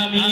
আমি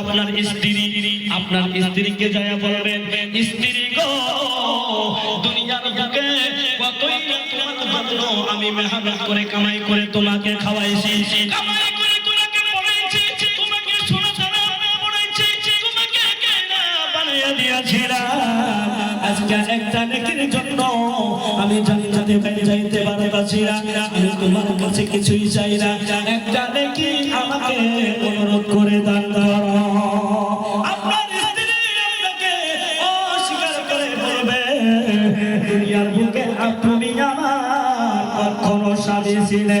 আপনার স্ত্রী। আপনার স্ত্রীকে যায় স্ত্রী গো, দুনিয়ার বুকে কতই তোমার মেহনত করে, কামাই করে তোমাকে খাওয়াইছি। বানাইয়া দিয়েছিলাম আজকে একটা নেকির জন্য আমি জান্নাতে যাইতে পারছি না। আমি তোমার কাছে কিছুই চাই না। একটা নেকি আমাকে অনুরোধ করে দান করো। আপনার স্ত্রী আপনাকে অস্বীকার করে বলবে, দুনিয়ার বুকে আপনি আমার কখনো স্বামী না।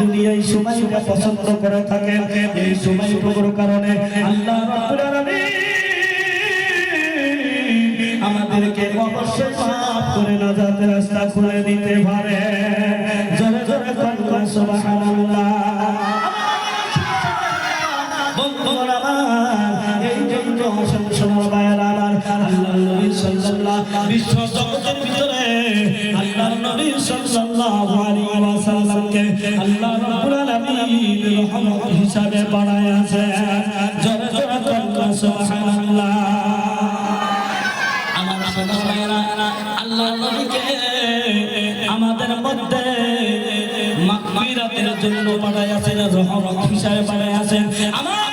দুনিয়ায় সময়টা পছন্দ করে এই কারণে আল্লাহ আমাদেরকে অবশ্যই করে নাজাতের রাস্তা খুলে দিতে পারে। বিশ্ব জগতের ভিতরে আল্লাহ নবী সাল্লাল্লাহু আলাইহি ওয়াসাল্লামকে আল্লাহ রাব্বুল আলামিন রহমত হিসাবে বানায়াছে জোরে জোরে বলুন সুবহানাল্লাহ। আমার সোনা ভাইয়েরা, আল্লাহ নবীকে আমাদের মধ্যে মাগফিরাতের জন্য পাঠায় আছেন রহমত হিসাবে পাঠায় আছেন আমার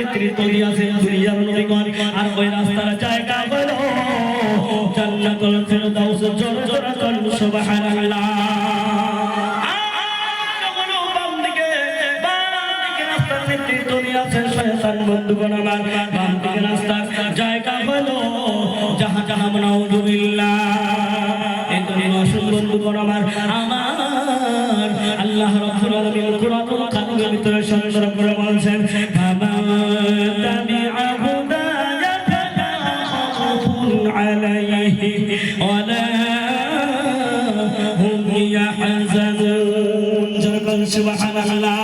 নেতৃত্ব দিয়েছেন দুনিয়ার নবীগণ। আর ওই রাস্তার জায়গা হলো জান্নাতুল ফেরদাউস। জোরে জোরে বলুন সুবহানাল্লাহ। আল্লাহ রাব্বুল আলামিন কুরআনুল ভিতরে সুবহানাল্লাহ।